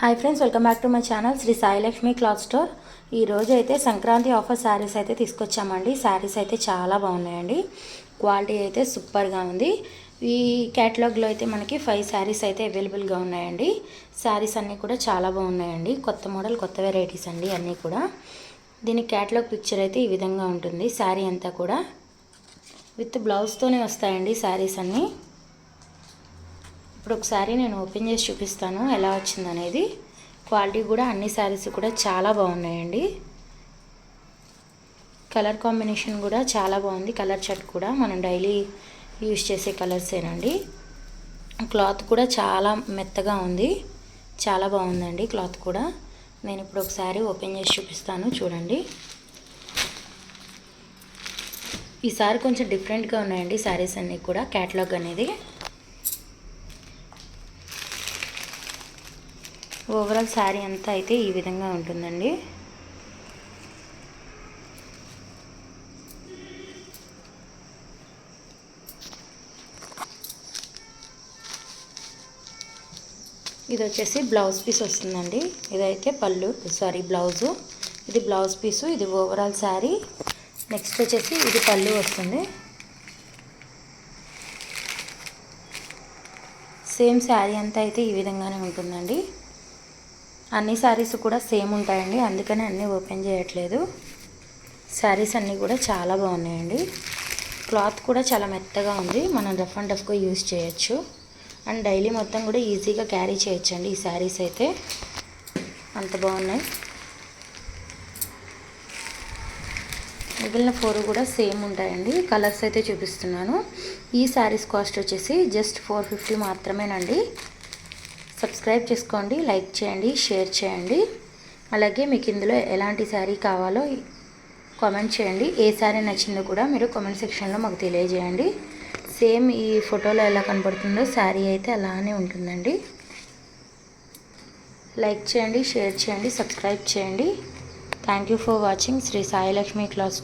Hi friends welcome back to my channel Shri Sailakshmi cloth store ఈ అయితే Sankranti offer saris అయితే తీసుకొచ్చామండి. శారీస్ అయితే చాలా బాగున్నాయండి. క్వాలిటీ అయితే సూపర్గా ఉంది. ఈ క్యాటలాగ్లో అయితే మనకి ఫైవ్ శారీస్ అయితే అవైలబుల్గా ఉన్నాయండి. శారీస్ అన్నీ కూడా చాలా బాగున్నాయండి. కొత్త మోడల్ కొత్త వెరైటీస్ అండి అన్నీ కూడా. దీని క్యాటలాగ్ పిక్చర్ అయితే ఈ విధంగా ఉంటుంది. శారీ అంతా కూడా. విత్ బ్లౌజ్తోనే వస్తాయండి శారీస్ అన్నీ. ఇప్పుడు ఒకసారి నేను ఓపెన్ చేసి చూపిస్తాను ఎలా వచ్చిందనేది క్వాలిటీ కూడా అన్ని శారీస్ కూడా చాలా బాగున్నాయండి. కలర్ కాంబినేషన్ కూడా చాలా బాగుంది. కలర్ షర్ట్ కూడా మనం డైలీ యూజ్ చేసే కలర్సేనండి క్లాత్ కూడా చాలా మెత్తగా ఉంది. చాలా బాగుందండి క్లాత్ కూడా. నేను ఇప్పుడు ఒకసారి ఓపెన్ చేసి చూపిస్తాను. చూడండి. ఈసారి కొంచెం డిఫరెంట్గా ఉన్నాయండి శారీస్ అన్నీ కూడా క్యాటలాగ్ అనేది. ఓవరాల్ శారీ అంతా అయితే ఈ విధంగా ఉంటుందండి. ఇది వచ్చేసి బ్లౌజ్ పీస్ వస్తుందండి. ఇదైతే పళ్ళు సారీ బ్లౌజు. ఇది బ్లౌజ్ పీసు ఇది ఓవరాల్ శారీ నెక్స్ట్ వచ్చేసి ఇది పళ్ళు వస్తుంది. సేమ్ శారీ అంతా అయితే ఈ విధంగానే ఉంటుందండి. అన్ని శారీస్ కూడా సేమ్ ఉంటాయండి. అందుకని అన్నీ ఓపెన్ చేయట్లేదు. శారీస్ అన్నీ కూడా చాలా బాగున్నాయండి. క్లాత్ కూడా చాలా మెత్తగా ఉంది. మనం రఫ్ అండ్ రఫ్గా యూజ్ చేయొచ్చు. అండ్ డైలీ మొత్తం కూడా ఈజీగా క్యారీ చేయొచ్చండి ఈ శారీస్ అయితే. అంత బాగున్నాయి. మిగిలిన ఫోర్ కూడా సేమ్ ఉంటాయండి. కలర్స్ అయితే చూపిస్తున్నాను. ఈ శారీస్ కాస్ట్ వచ్చేసి జస్ట్ ఫోర్ ఫిఫ్టీ మాత్రమేనండి. సబ్స్క్రైబ్ చేసుకోండి లైక్ చేయండి షేర్ చేయండి. అలాగే మీకు ఇందులో ఎలాంటి శారీ కావాలో కామెంట్ చేయండి. ఏ శారీ నచ్చిందో కూడా మీరు కామెంట్ సెక్షన్లో మాకు తెలియజేయండి. సేమ్ ఈ ఫోటోలో ఎలా కనపడుతుందో శారీ అయితే అలానే ఉంటుందండి. లైక్ చేయండి షేర్ చేయండి సబ్స్క్రైబ్ చేయండి. Thank you for watching Shri Sailakshmi cloth